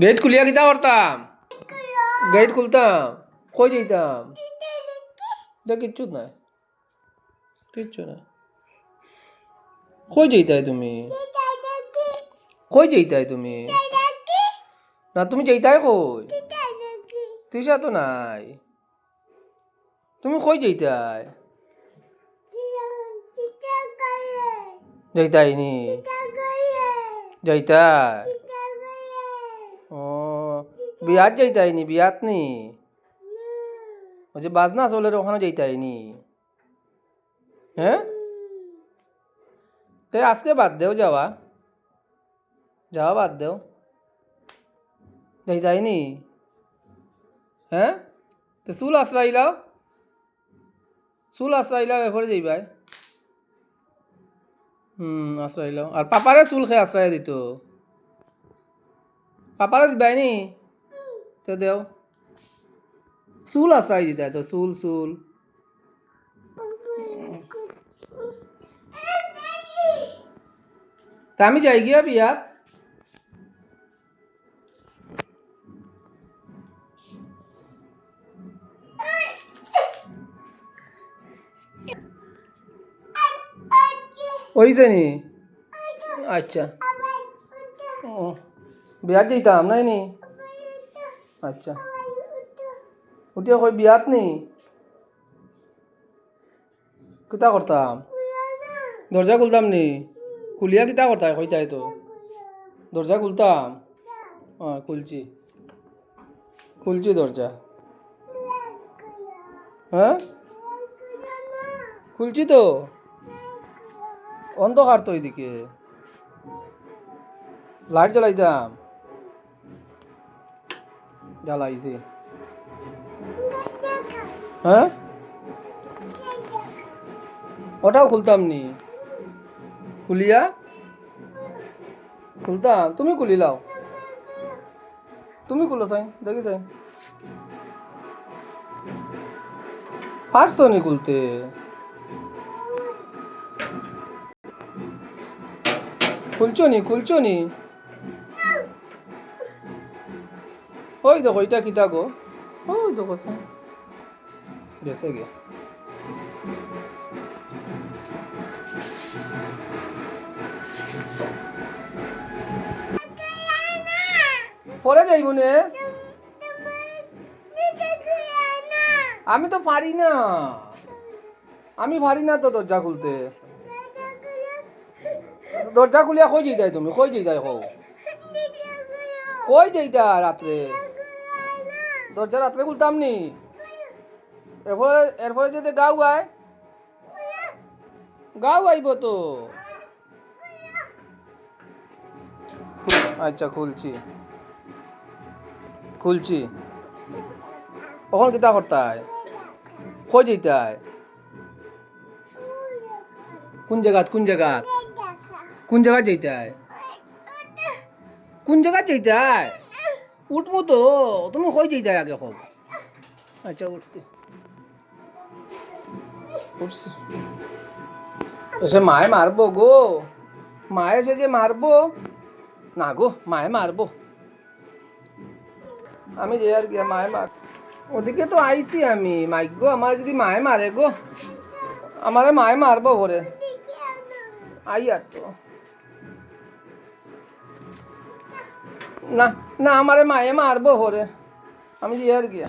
Gate খুলিয়া কিতা করতাম? গেট খুলতাম। কই যাইতাম? কিচ্ছু নাই। কিচ্ছু না কই যাইতাই তুমি? কই যাইতাই তুমি? না, তুমি যাইতাই কই? তিসা তো নাই। তুমি কই যাইতাই? যাইতাই নি। যাইতাই। বিয়াত যাইতাই নি বিয়াত নি ওই যে বাজনা চলে রে ওখানে যাইতাই নি হ্যাঁ? তে আজকে বাদ দেও যাওয়া। যাওয়া বাদ দেও। যাইতাই নি হ্যাঁ? তো চুল আশ্রাইলাও। চুল আশ্রাইলাও, এরপরে যাইবাই। হুম, আশ্রাইলাও। আর পাপারে চুল খেয়ে আশ্রয় দিত। পাপারে দিবাই নি তো দেও চুল আশ্রয় দিতাই তো চুল চুল তা আমি যাই গিয়া বিয়াত ওইছে নি আচ্ছা ও বিয়াত যাইতাম নাই নি আচ্ছা। উঠিয়া কই, বিয়াত নি? কিতা করতাম দরজা খুলতাম নি? খুলিয়া কিতা করতাম কইতাই তো? দরজা খুলতাম? হ্যাঁ খুলছি খুলছি দরজা হ্যাঁ খুলছি তো? অন্ধকার তো এদিকে লাইট জ্বালাইতাম জ্বালাইছি হ্যাঁ? ওটাও খুলতাম নি। খুলিয়া? খুলতাম। তুমি খুলি লাও তুমি খুলো চাই দেখি চাই পারছ নি খুলতে? খুলছো নি খুলছো নি? ওই দেখো, এটা কিতা গো ওই দেখো গেছে গে পরে যাইব নে আমি তো পারি না। আমি পারি না তো দরজা খুলতে। দরজা খুলিয়া কই যাই তুমি? কই যাই হো কই যাইতা রাত্রে? দরজা রাত্রে খুলতাম নি এরপরে এরপরে যদি গাও আয়, গাও আইব তো। আচ্ছা খুলছি। খুলছি। কখন কিতা করতায়? কই যেতায় কোন জায়গাত কোন জায়গাত? কোন জায়গা যেতায় কোন জায়গা যেতায় উঠবো তো, তুমি কই যেতায় আগে কব আচ্ছা উঠছি। উঠছি। এসে মায়ে মারবো গো। মায়ে এসে যে মারবো। না গো, মায়ে মারবো। আমি যে আর কি, মায়ে মার ওদিকে তো আইছি আমি, মাইক গো, আমার যদি মায়ে মারে গো। আমারে মায়ে মারবো ঘরে আই আর তো। না না আমারে মায়ে মারবো হরে আমি আর গিয়া।